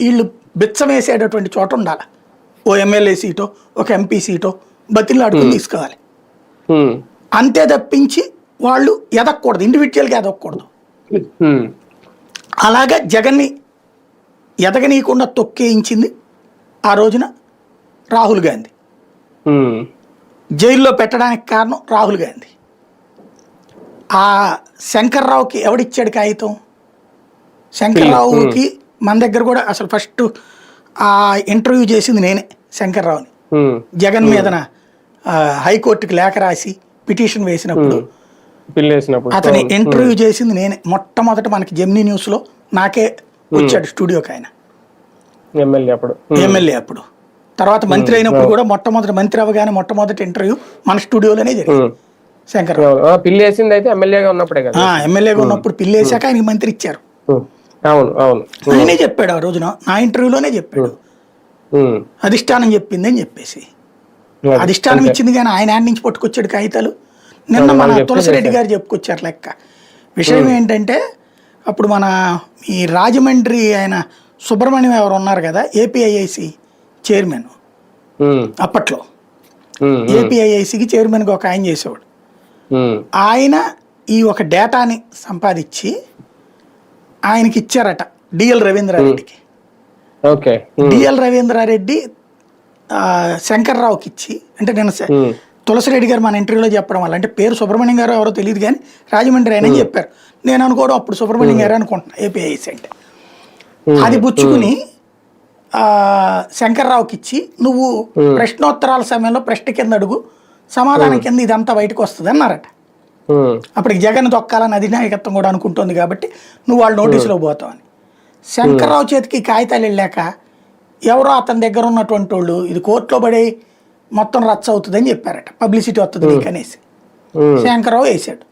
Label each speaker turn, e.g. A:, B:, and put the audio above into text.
A: వీళ్ళు బిచ్చం వేసేటటువంటి చోట ఉండాలి. ఓ ఎమ్మెల్యే సీటో ఒక ఎంపీ సీటో బతిని అడుగుని తీసుకోవాలి. అంతే తప్పించి వాళ్ళు ఎదగకూడదు ఇండివిజువల్గా ఎదగకూడదు. అలాగా జగన్ని ఎదగనీయకుండా తొక్కేయించింది ఆ రోజున రాహుల్ గాంధీ. జైల్లో పెట్టడానికి కారణం రాహుల్ గాంధీ. ఆ శంకర్రావుకి ఎవడిచ్చాడు కాగితం? శంకర్రావుకి మన దగ్గర కూడా అసలు ఫస్ట్ ఆ ఇంటర్వ్యూ చేసింది నేనే శంకర్రావుని. జగన్ మీదన హైకోర్టుకి లేఖ రాసి పిటిషన్ వేసినప్పుడు అతని ఇంటర్వ్యూ చేసింది నేనే. మొట్టమొదట మనకి జెమినీ న్యూస్లో నాకే వచ్చాడు స్టూడియోకి ఆయన
B: ఎమ్మెల్యే అప్పుడు.
A: ఎమ్మెల్యే అప్పుడు. తర్వాత మంత్రి అయినప్పుడు కూడా మొట్టమొదటి మంత్రి అవగానే మొట్టమొదటి ఇంటర్వ్యూ మన స్టూడియోలోనే జరిగింది.
B: ఉమ్.
A: శంకర్రావు.
B: అవును. ఆ, పిల్లి వేసింది అయితే ఎమ్మెల్యేగా ఉన్నప్పుడే కదా.
A: ఎమ్మెల్యేగా ఉన్నప్పుడు పిల్లేశాక ఆయనకి మంత్రి ఇచ్చారు.
B: అవును అవును.
A: ఆయనే చెప్పాడు ఆ రోజున. నా ఇంటర్వ్యూలోనే చెప్పాడు. అధిష్టానం చెప్పింది అని చెప్పేసి. అధిష్టానం ఇచ్చింది కానీ ఆయన యాడ్ నుంచి పట్టుకొచ్చాడు కాగితాలు. నిన్న మన తులసిరెడ్డి గారు చెప్పుకొచ్చారు లెక్క. విషయం ఏంటంటే అప్పుడు మన ఈ రాజమండ్రి ఆయన సుబ్రహ్మణ్యం ఎవరు ఉన్నారు కదా ఏపీఐఐసి చైర్మన్. అప్పట్లో. ఏపీఐఐసికి చైర్మన్గా ఒక ఆయన చేసేవాడు. ఆయన ఈ ఒక డేటాని సంపాదించి ఆయనకి ఇచ్చారట డిఎల్ రవీంద్రారెడ్డికి.
B: ఓకే.
A: డిఎల్ రవీంద్రారెడ్డి శంకర్రావుకి ఇచ్చి అంటే నేను తులసిరెడ్డి గారు మన ఇంటర్వ్యూలో చెప్పడం వల్ల అంటే పేరు సుబ్రహ్మణ్యం గారు ఎవరో తెలియదు కానీ రాజమండ్రి ఆయన అని చెప్పారు. నేను అనుకోవడం అప్పుడు సుబ్రహ్మణ్యం గారు అనుకుంటున్నా ఏపీఐసి అంటే. అది పుచ్చుకుని శంకర్రావుకి ఇచ్చి నువ్వు ప్రశ్నోత్తరాల సమయంలో ప్రశ్న కింద అడుగు సమాధానం కింద ఇదంతా బయటకు వస్తుంది అన్నారట అప్పటికి జగన్ దొక్కాలని అధినాయకత్వం కూడా అనుకుంటుంది కాబట్టి నువ్వు వాళ్ళ నోటీసులో పోతావని శంకర్రావు చేతికి కాగితాలు వెళ్ళాక ఎవరో అతని దగ్గర ఉన్నటువంటి వాళ్ళు ఇది కోర్టులో పడి మొత్తం రచ్చ అవుతుందని చెప్పారట. పబ్లిసిటీ వస్తుంది నీకు అనేసి శంకర్రావు వేసాడు